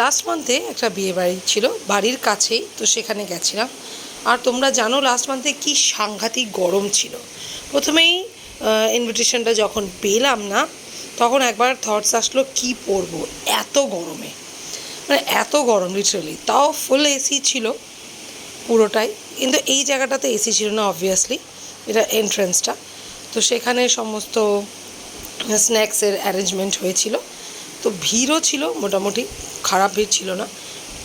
Last মান্থে একটা বিয়ে বাড়ি ছিল, বাড়ির কাছেই, তো সেখানে গেছিলাম। আর তোমরা জানো লাস্ট মান্থে কি সাংঘাতিক গরম ছিল। প্রথমেই ইনভিটেশনটা যখন পেলাম না, তখন একবার থটস আসলো, কি পরবো? এত গরমে। মানে এত গরম লিটারালি তাও ফুল এসি ছিল, পুরোটাই। কিন্তু এই জায়গাটাতে এসি ছিল না অবভিয়াসলি এটা এন্ট্রেন্সটা তো সেখানে সমস্ত স্ন্যাক্সের অ্যারেঞ্জমেন্ট হয়েছিল। তো ভিড়ও ছিল, মোটামুটি খারাপ ভিড় ছিল না।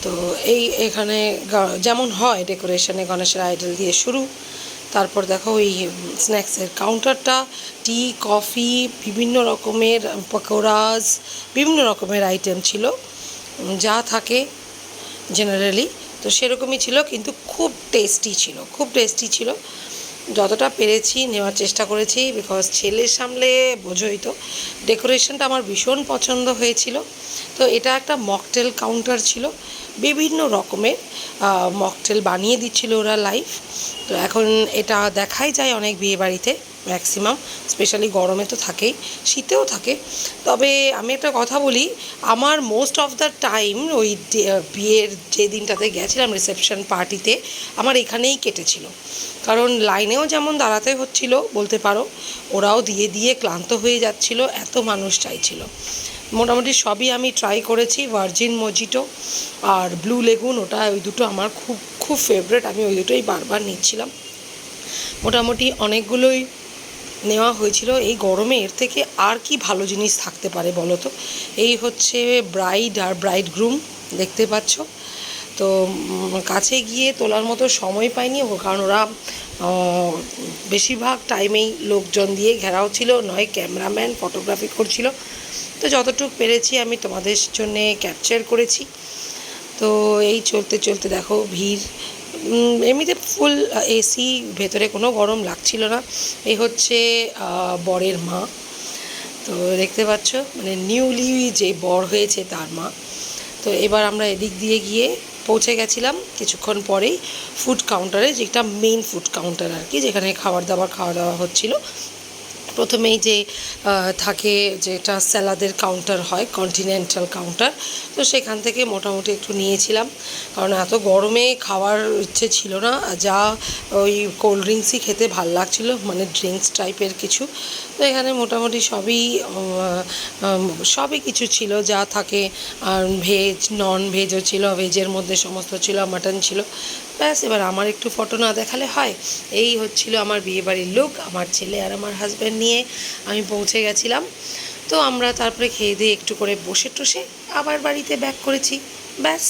তো এই এখানে যেমন হয় ডেকোরেশনে গণেশের আইডল দিয়ে শুরু। তারপর দেখো ওই স্ন্যাক্সের কাউন্টারটা টি কফি বিভিন্ন রকমের পকোড়াস, বিভিন্ন রকমের আইটেম ছিল। যা থাকে জেনারেলি তো সেরকমই ছিল, কিন্তু খুব টেস্টি ছিল, খুব টেস্টি ছিল। যতটা পেরেছি নেওয়ার চেষ্টা করেছি বিকজ ছেলে সামলে বোঝোই তো। ডেকোরেশনটা আমার ভীষণ পছন্দ হয়েছিল। তো এটা একটা মকটেল কাউন্টার ছিল। বিভিন্ন রকমের মকটেল বানিয়ে দিচ্ছিল ওরা লাইভ তো এখন এটা দেখাই যায় অনেক বিয়ে বাড়িতে ম্যাক্সিমাম স্পেশালি গরমে তো থাকেই, শীতেও থাকে। তবে আমি একটা কথা বলি, আমার মোস্ট অফ দ্য টাইম ওই বিয়ের যে দিনটাতে গেছিলাম রিসেপশন পার্টিতে আমার এখানেই কেটেছিল। কারণ লাইনেও যেমন দাঁড়াতে হচ্ছিল, বলতে পারো, ওরাও দিয়ে দিয়ে ক্লান্ত হয়ে যাচ্ছিল, এত মানুষ চাইছিল। মোটামুটি সবই আমি ট্রাই করেছি ভার্জিন মজিটো আর ব্লু লেগুন ওটা ওই দুটো আমার খুব খুব ফেভারেট আমি ওই দুটোই বারবার নিচ্ছিলাম। মোটামুটি অনেকগুলোই নেওয়া হয়েছিল। এই গরমে এর থেকে আর কি ভালো জিনিস থাকতে পারে বলো তো? এই হচ্ছে ব্রাইড আর ব্রাইড গ্রুম দেখতে পাচ্ছ? তো কাছে গিয়ে তোলার মতো সময় পাইনি কারণ ওরা বেশিরভাগ টাইমেই লোকজন দিয়ে ঘেরাও ছিল, নয় ক্যামেরাম্যান, ফটোগ্রাফি করছিল। তো যতটুকু পেরেছি আমি তোমাদের জন্যে ক্যাপচার করেছি। তো এই চলতে চলতে দেখো ভিড় এমনিতে ফুল এসি ভেতরে কোনো গরম লাগছিল না। এই হচ্ছে বরের মা। তো দেখতে পাচ্ছ মানে নিউলি যে বর হয়েছে তার মা। তো এবার আমরা এদিক দিয়ে গিয়ে পৌঁছে গেছিলাম কিছুক্ষণ পরেই ফুড কাউন্টারে যেটা মেইন ফুড কাউন্টার আর কি, যেখানে খাবার দাবার খাওয়া দাওয়া হচ্ছিল। প্রথমেই যে থাকে যেটা স্যালাদের কাউন্টার হয় কন্টিনেন্টাল কাউন্টার। তো সেখান থেকে মোটামুটি একটু নিয়েছিলাম। কারণ এত গরমে খাওয়ার ইচ্ছে ছিল না। যা ওই কোল্ড ড্রিঙ্কসই খেতে ভালো লাগছিল মানে ড্রিঙ্কস টাইপের কিছু। তো এখানে মোটামুটি সবই সবই কিছু ছিল। যা থাকে আর ভেজ নন ভেজও ছিল ভেজের মধ্যে সমস্ত ছিল মাটন ছিল। ব্যাস, এবার আমার একটু ফটো না দেখালে হয়। এই হচ্ছিল আমার বিয়েবাড়ির লোক আমার ছেলে আর আমার হাজব্যান্ড নিয়ে আমি পৌঁছে গেছিলাম। তো আমরা তারপরে খেয়ে দিয়ে একটু করে বসে টসে আবার বাড়িতে ব্যাক করেছি। ব্যাস।